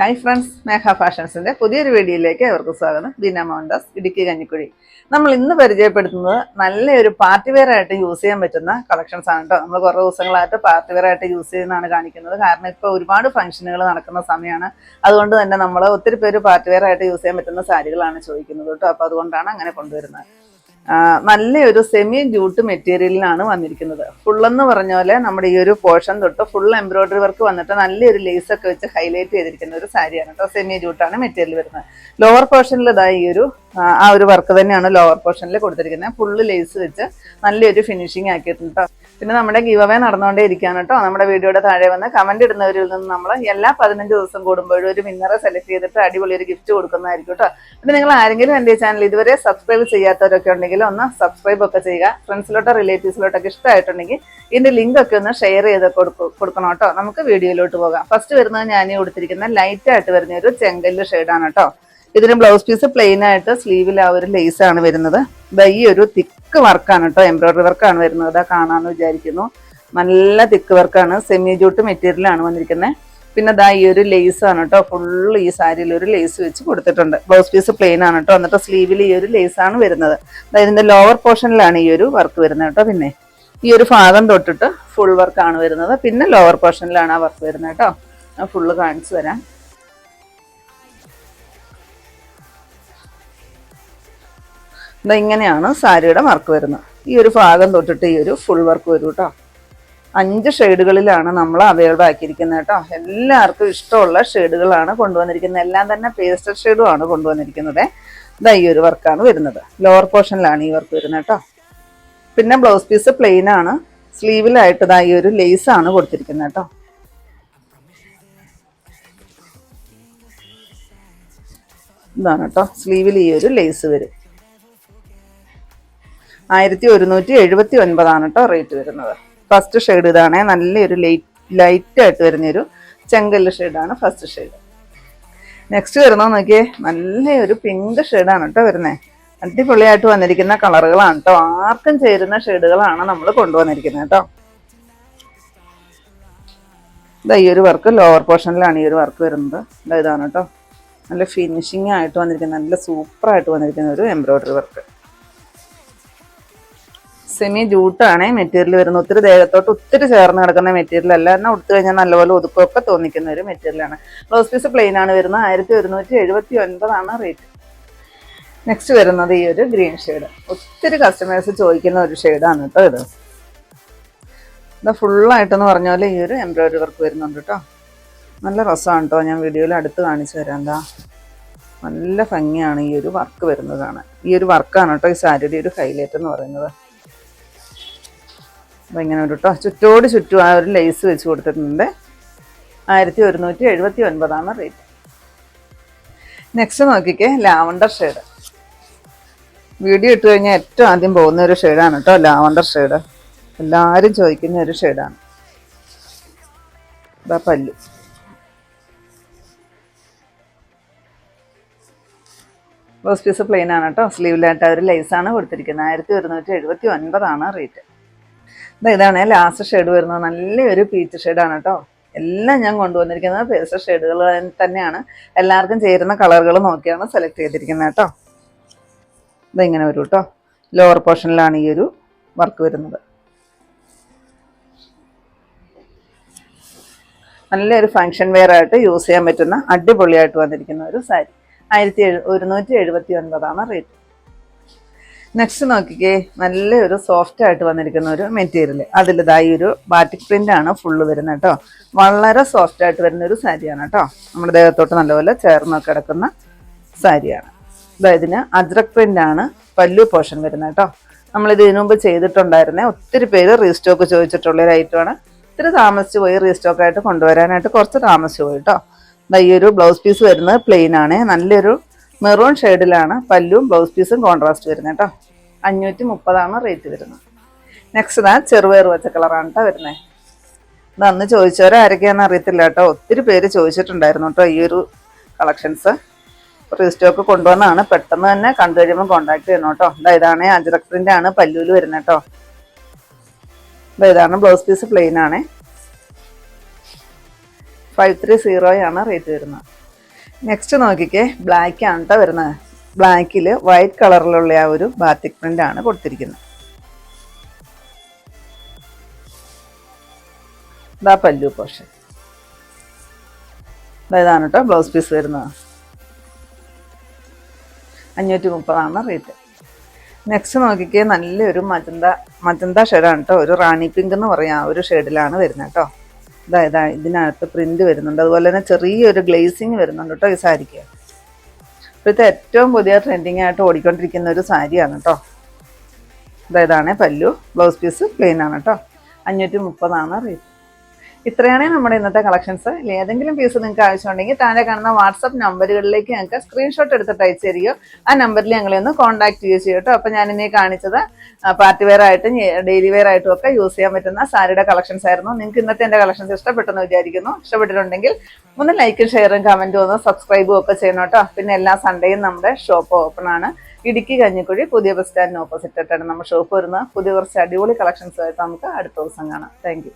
Hi friends മേഘ ഫാഷൻസിന്റെ പുതിയൊരു വീഡിയോയിലേക്ക് അവർക്ക് സ്വാഗതം. ബീന മോഹൻദാസ് ഇടുക്കി കഞ്ഞിക്കുഴി. നമ്മൾ ഇന്ന് പരിചയപ്പെടുത്തുന്നത് നല്ലൊരു പാർട്ടി വെയർ ആയിട്ട് യൂസ് ചെയ്യാൻ പറ്റുന്ന കളക്ഷൻസ് ആണ് കേട്ടോ. നമ്മൾ കുറേ ദിവസങ്ങളായിട്ട് പാർട്ടി വെയർ ആയിട്ട് യൂസ് ചെയ്യുന്നതാണ് കാണിക്കുന്നത്. കാരണം ഇപ്പോൾ ഒരുപാട് ഫംഗ്ഷനുകൾ നടക്കുന്ന സമയമാണ്. അതുകൊണ്ട് തന്നെ നമ്മൾ ഒത്തിരി പേര് പാർട്ടി വെയർ ആയിട്ട് യൂസ് ചെയ്യാൻ പറ്റുന്ന സാരികളാണ് ചോദിക്കുന്നത് കേട്ടോ. അപ്പോൾ അതുകൊണ്ടാണ് അങ്ങനെ കൊണ്ടുവരുന്നത്. നല്ലൊരു സെമി ജൂട്ട് മെറ്റീരിയലിനാണ് വന്നിരിക്കുന്നത്. ഫുള്ളെന്ന് പറഞ്ഞ പോലെ നമ്മുടെ ഈ ഒരു പോർഷൻ തൊട്ട് ഫുൾ എംബ്രോയിഡറി വർക്ക് വന്നിട്ട് നല്ലൊരു ലേസ് ഒക്കെ വെച്ച് ഹൈലൈറ്റ് ചെയ്തിരിക്കുന്ന ഒരു സാരിയാണ് കേട്ടോ സെമി ജൂട്ടാണ് മെറ്റീരിയൽ വരുന്നത്. ലോവർ പോർഷനിൽ ഇതാ ഈ ഒരു ആ, ആ ഒരു വർക്ക് തന്നെയാണ് ലോവർ പോർഷനിൽ കൊടുത്തിരിക്കുന്നത്. ഫുള്ള് ലേസ് വെച്ച് നല്ലൊരു ഫിനിഷിംഗ് ആക്കിയിട്ടുണ്ട് കേട്ടോ പിന്നെ നമ്മുടെ ഗീവ് അവേ നടന്നുകൊണ്ടേ ഇരിക്കുകയാണ് കേട്ടോ നമ്മുടെ വീഡിയോയുടെ താഴെ വന്ന് കമന്റ് ഇടുന്നവരിൽ നിന്ന് നമ്മൾ എല്ലാ പതിനഞ്ച് ദിവസം കൂടുമ്പോഴും ഒരു വിന്നറെ സെലക്ട് ചെയ്തിട്ട് അടിപൊളി ഒരു ഗിഫ്റ്റ് കൊടുക്കുന്നതായിരിക്കും കേട്ടോ പിന്നെ നിങ്ങൾ ആരെങ്കിലും എന്റെ ചാനൽ ഇതുവരെ സബ്സ്ക്രൈബ് ചെയ്യാത്തവരൊക്കെ ഉണ്ടെങ്കിൽ ഒന്ന് സബ്സ്ക്രൈബ് ഒക്കെ ചെയ്യുക. ഫ്രണ്ട്സിലോട്ടോ റിലേറ്റീവ്സിലോട്ടൊക്കെ ഇഷ്ടമായിട്ടുണ്ടെങ്കിൽ ലിങ്ക് ഒക്കെ ഒന്ന് ഷെയർ ചെയ്ത് കൊടുക്കും കൊടുക്കണം കേട്ടോ. നമുക്ക് വീഡിയോയിലോട്ട് പോകാം. ഫസ്റ്റ് വരുന്നത് ഞാൻ കൊടുത്തിരിക്കുന്ന ലൈറ്റ് ആയിട്ട് വരുന്ന ഒരു ചെങ്കല്ല് ഷെയ്ഡാണ് കേട്ടോ. ഇതിന് ബ്ലൗസ് പീസ് പ്ലെയിൻ ആയിട്ട് സ്ലീവിൽ ആ ഒരു ലേസ് ആണ് വരുന്നത്. ഈ ഒരു തിക്ക് വർക്കാണ് കേട്ടോ. എംബ്രോയിഡറി വർക്കാണ് വരുന്നത്. അതാ കാണാമെന്ന് വിചാരിക്കുന്നു. നല്ല തിക്ക് വർക്കാണ് സെമി ജൂട്ട് മെറ്റീരിയലാണ് വന്നിരിക്കുന്നത് പിന്നെ ദാ ഈ ഒരു ലേസ് ആണ് കേട്ടോ ഫുൾ ഈ സാരിയിൽ ഒരു ലേസ് വെച്ച് കൊടുത്തിട്ടുണ്ട്. ബ്ലൗസ് പീസ് പ്ലെയിൻ ആണ് കേട്ടോ എന്നിട്ട് സ്ലീവിൽ ഈ ഒരു ലേസ് ആണ് വരുന്നത്. ഇതിന്റെ ലോവർ പോർഷനിലാണ് ഈ ഒരു വർക്ക് വരുന്നത് കേട്ടോ പിന്നെ. ഈ ഒരു ഭാഗം തൊട്ടിട്ട് ഫുൾ വർക്ക് ആണ് വരുന്നത്. പിന്നെ ലോവർ പോർഷനിലാണ് ആ വർക്ക് വരുന്നത് കേട്ടോ ഫുള്ള് കാണിച്ചു തരാം. ഇങ്ങനെയാണ് സാരിയുടെ വർക്ക് വരുന്നത്. ഈ ഒരു ഭാഗം തൊട്ടിട്ട് ഈ ഒരു ഫുൾ വർക്ക് വരും കേട്ടോ അഞ്ച് ഷെയ്ഡുകളിലാണ് നമ്മൾ അവൈലബിൾ ആക്കിയിരിക്കുന്നത് കേട്ടോ. എല്ലാവർക്കും ഇഷ്ടമുള്ള ഷെയ്ഡുകളാണ് കൊണ്ടുവന്നിരിക്കുന്നത്. എല്ലാം തന്നെ പേസ്റ്റൽ ഷെയ്ഡും ആണ് കൊണ്ടുവന്നിരിക്കുന്നത്. ഇതാ ഈ ഒരു വർക്കാണ് വരുന്നത്. ലോവർ പോർഷനിലാണ് ഈ വർക്ക് വരുന്നത് കേട്ടോ. പിന്നെ ബ്ലൗസ് പീസ് പ്ലെയിൻ ആണ്. സ്ലീവിലായിട്ട് ഇതാ ഈ ഒരു ലേസ് ആണ് കൊടുത്തിരിക്കുന്നത് കേട്ടോ. ഇതാണ് കേട്ടോ. സ്ലീവിൽ ഈ ഒരു ലേസ് വരും. ആയിരത്തി ഒരുന്നൂറ്റി എഴുപത്തി ഒൻപതാണ് കേട്ടോ റേറ്റ് വരുന്നത്. ഫസ്റ്റ് ഷെയ്ഡ് ഇതാണ്. നല്ലൊരു ലൈറ്റ് ലൈറ്റ് ആയിട്ട് വരുന്നൊരു ചെങ്കല്ല് ഷെയ്ഡാണ് ഫസ്റ്റ് ഷെയ്ഡ് നെക്സ്റ്റ് വരുന്നത് നോക്കിയേ നല്ലൊരു പിങ്ക് ഷെയ്ഡാണ് കേട്ടോ വരുന്നത് അടിപൊളിയായിട്ട് വന്നിരിക്കുന്ന കളറുകളാണ് കേട്ടോ ആർക്കും ചേരുന്ന ഷെയ്ഡുകളാണ് നമ്മൾ കൊണ്ടുവന്നിരിക്കുന്നത് കേട്ടോ ഇതാ ഈ ഒരു വർക്ക് ലോവർ പോർഷനിലാണ് ഈ ഒരു വർക്ക് വരുന്നത്. ഇതാ ഇതാണ് കേട്ടോ നല്ല ഫിനിഷിംഗ് ആയിട്ട് വന്നിരിക്കുന്ന നല്ല സൂപ്പറായിട്ട് വന്നിരിക്കുന്ന ഒരു എംബ്രോയ്ഡറി വർക്ക് സെമി ജൂട്ടാണ് മെറ്റീരിയൽ വരുന്നത്. ഒത്തിരി ദേഹത്തോട്ട് ഒത്തിരി ചേർന്ന് കിടക്കുന്ന മെറ്റീരിയൽ അല്ല. എന്നാൽ ഉടുത്തു കഴിഞ്ഞാൽ നല്ലപോലെ ഒതുക്കമൊക്കെ തോന്നിക്കുന്ന ഒരു മെറ്റീരിയലാണ് ബ്ലൗസ് പീസ് പ്ലെയിൻ ആണ് വരുന്നത്. ആയിരത്തി ഒരുന്നൂറ്റി എഴുപത്തി ഒൻപതാണ് റേറ്റ് നെക്സ്റ്റ് വരുന്നത് ഈ ഒരു ഗ്രീൻ ഷെയ്ഡ് ഒത്തിരി കസ്റ്റമേഴ്സ് ചോദിക്കുന്ന ഒരു ഷെയ്ഡാണ് കേട്ടോ ഇത്. ഇത് ഫുള്ളായിട്ടെന്ന് പറഞ്ഞ പോലെ ഈ ഒരു എംബ്രോയ്ഡറി വർക്ക് വരുന്നുണ്ട് കേട്ടോ നല്ല രസമാണ് കേട്ടോ ഞാൻ വീഡിയോയിൽ അടുത്ത് കാണിച്ചു തരാം. എന്താ നല്ല ഭംഗിയാണ് ഈ ഒരു വർക്ക് വരുന്നത് കാണാൻ ഈ ഒരു വർക്കാണ് കേട്ടോ ഈ സാരിയുടെ ഒരു ഹൈലൈറ്റ് എന്ന് പറയുന്നത്. അപ്പോൾ ഇങ്ങനെ ഒരു കേട്ടോ ചുറ്റോട് ചുറ്റും ആ ഒരു ലേസ് വെച്ച് കൊടുത്തിട്ടുണ്ട്. ആയിരത്തി ഒരുന്നൂറ്റി എഴുപത്തി ഒൻപതാണ് റേറ്റ് നെക്സ്റ്റ് നോക്കിക്കേ ലാവണ്ടർ ഷെയ്ഡ്. വീഡിയോ ഇട്ട് കഴിഞ്ഞാൽ ഏറ്റവും ആദ്യം പോകുന്ന ഒരു ഷെയ്ഡാണ് കേട്ടോ ലാവണ്ടർ ഷെയ്ഡ്. എല്ലാവരും ചോദിക്കുന്ന ഒരു ഷെയ്ഡാണ്. ഇതാ പല്ലു. ബ്ലൗസ് പീസ് പ്ലെയിൻ ആണ് കേട്ടോ സ്ലീവിലായിട്ട് ഒരു ലൈസാണ് കൊടുത്തിരിക്കുന്നത് ആയിരത്തി ഒരുന്നൂറ്റി എഴുപത്തി ഒൻപതാണ് റേറ്റ് ഇതാണ് ലാസ്റ്റ് ഷെയ്ഡ് വരുന്നത്. നല്ലൊരു പീച്ച് ഷെയ്ഡാണ് കേട്ടോ എല്ലാം ഞാൻ കൊണ്ടുവന്നിരിക്കുന്നത് പേസ്റ്റൽ ഷെയ്ഡുകൾ തന്നെയാണ്. എല്ലാവർക്കും ചേരുന്ന കളറുകൾ നോക്കിയാണ് സെലക്ട് ചെയ്തിരിക്കുന്നത് കേട്ടോ ഇതിങ്ങനെ വരും കേട്ടോ ലോവർ പോർഷനിലാണ് ഈ ഒരു വർക്ക് വരുന്നത്. നല്ലൊരു ഫങ്ഷൻ വെയർ ആയിട്ട് യൂസ് ചെയ്യാൻ പറ്റുന്ന അടിപൊളിയായിട്ട് വന്നിരിക്കുന്ന ഒരു സാരി ആയിരത്തി എഴു ഒരുന്നൂറ്റി എഴുപത്തി ഒൻപതാണ് റേറ്റ് നെക്സ്റ്റ് നോക്കിക്കേ നല്ലൊരു സോഫ്റ്റ് ആയിട്ട് വന്നിരിക്കുന്ന ഒരു മെറ്റീരിയൽ അതിലിതായി ഒരു ബാറ്റിക് പ്രിന്റ് ആണ് ഫുള്ള് വരുന്നത് കേട്ടോ. വളരെ സോഫ്റ്റ് ആയിട്ട് വരുന്ന ഒരു സാരിയാണ് കേട്ടോ. നമ്മുടെ ദേഹത്തോട്ട് നല്ലപോലെ ചേർന്ന് കിടക്കുന്ന സാരിയാണ് ഇതിന് അജ്രക് പ്രിന്റ് ആണ് പല്ലു പോർഷൻ വരുന്നത് കേട്ടോ. നമ്മളിത് ഇതിനു മുമ്പ് ചെയ്തിട്ടുണ്ടായിരുന്നേ ഒത്തിരി പേര് റീസ്റ്റോക്ക് ചോദിച്ചിട്ടുള്ള ഒരു ഐറ്റമാണ് ഇത്തിരി താമസിച്ച് പോയി റീസ്റ്റോക്ക് ആയിട്ട് കൊണ്ടുവരാനായിട്ട് കുറച്ച് താമസിച്ച് പോയി കേട്ടോ. ഈ ഒരു ബ്ലൗസ് പീസ് വരുന്നത് പ്ലെയിൻ ആണ്. നല്ലൊരു മെറൂൺ ഷെയ്ഡിലാണ് പല്ലും ബ്ലൗസ് പീസും കോൺട്രാസ്റ്റ് വരുന്നത് കേട്ടോ. അഞ്ഞൂറ്റി മുപ്പതാണ് റേറ്റ് വരുന്നത്. നെക്സ്റ്റ് ഇതാ ചെറുപയർ വെച്ച കളറാണ് കേട്ടോ വരുന്നത് ഇത് അന്ന് ചോദിച്ചവരെ ആരൊക്കെയാണെന്ന് അറിയത്തില്ല കേട്ടോ ഒത്തിരി പേര് ചോദിച്ചിട്ടുണ്ടായിരുന്നു കേട്ടോ ഈ ഒരു കളക്ഷൻസ് റീസ്റ്റോക്ക് കൊണ്ടുവന്നാണ്. പെട്ടെന്ന് തന്നെ കണ്ടു കഴിയുമ്പോൾ കോൺടാക്ട് ചെയ്യണം കേട്ടോ ഇതാ ഇതാണ് അജറക് ആണ് പല്ലൂൽ വരുന്നത് കേട്ടോ ഇതാ ഇതാണ് ബ്ലൗസ് പീസ് പ്ലെയിൻ ആണ്. ഫൈവ് ത്രീ സീറോയാണ് റേറ്റ് വരുന്നത്. നെക്സ്റ്റ് നോക്കിക്കേ ബ്ലാക്ക് ആണ് കേട്ടോ വരുന്നത്. ബ്ലാക്കിൽ വൈറ്റ് കളറിലുള്ള ആ ഒരു ബാത്തിക് പ്രിന്റ് ആണ് കൊടുത്തിരിക്കുന്നത്. ഇതാ പല്ലു പോഷൻ ഇതാണ് കേട്ടോ ബ്ലൗസ് പീസ് വരുന്നത്. അഞ്ഞൂറ്റി മുപ്പതാണ് റേറ്റ് നെക്സ്റ്റ് നോക്കിക്കേ നല്ലൊരു മജന്ത മജന്ത ഷെയ്ഡാണ് കേട്ടോ ഒരു റാണി പിങ്ക് എന്ന് പറയാം ഒരു ഷെയ്ഡിലാണ് വരുന്നത് കേട്ടോ ഇതാ ഇതാ ഇതിനകത്ത് പ്രിന്റ് വരുന്നുണ്ട്. അതുപോലെ തന്നെ ചെറിയൊരു ഗ്ലേസിങ് വരുന്നുണ്ട് കേട്ടോ ഈ സാരിക്ക്. ഇപ്പോഴത്തെ ഏറ്റവും പുതിയ ട്രെൻഡിങ് ആയിട്ട് ഓടിക്കൊണ്ടിരിക്കുന്ന ഒരു സാരിയാണ് കേട്ടോ. ഇതാ ഇതാണ് പല്ലു. ബ്ലൗസ് പീസ് പ്ലെയിൻ ആണ് കേട്ടോ. അഞ്ഞൂറ്റി മുപ്പതാണ് റേറ്റ് ഇത്രയാണ് നമ്മുടെ ഇന്നത്തെ കളക്ഷൻസ് ഏതെങ്കിലും പീസ് നിങ്ങൾക്ക് ആവശ്യമുണ്ടെങ്കിൽ താഴെ കാണുന്ന വാട്സപ്പ് നമ്പറുകളിലേക്ക് ഞങ്ങൾക്ക് സ്ക്രീൻഷോട്ട് എടുത്തിട്ട് അയച്ചു തരികയോ ആ നമ്പറിൽ ഞങ്ങളെ ഒന്ന് കോൺടാക്ട് ചെയ്യുകയോ ചെയ്യും കേട്ടോ അപ്പോൾ ഞാൻ ഇനി കാണിച്ചത് പാർട്ടി വെയർ ആയിട്ടും ഡെയിലി വെയർ ആയിട്ടും ഒക്കെ യൂസ് ചെയ്യാൻ പറ്റുന്ന സാരിയുടെ കളക്ഷൻസ് ആയിരുന്നു. നിങ്ങൾക്ക് ഇന്നത്തെ എന്റെ കളക്ഷൻസ് ഇഷ്ടപ്പെട്ടെന്ന് വിചാരിക്കുന്നു. ഇഷ്ടപ്പെട്ടിട്ടുണ്ടെങ്കിൽ ഒന്ന് ലൈക്കും ഷെയറും കമന്റും ഒന്ന് സബ്സ്ക്രൈബും ഒക്കെ ചെയ്യണം കേട്ടോ പിന്നെ എല്ലാ സൺഡേയും നമ്മുടെ ഷോപ്പ് ഓപ്പൺ ആണ്. ഇടുക്കി കഞ്ഞിക്കുഴി പുതിയ ബസ് സ്റ്റാൻഡിന് ഓപ്പോസിറ്റ് ആയിട്ടാണ് നമ്മുടെ ഷോപ്പ് വരുന്നത്. പുതിയ കുറച്ച് അടിപൊളി കളക്ഷൻസ് ആയിട്ട് നമുക്ക് അടുത്ത ദിവസം കാണാം. താങ്ക്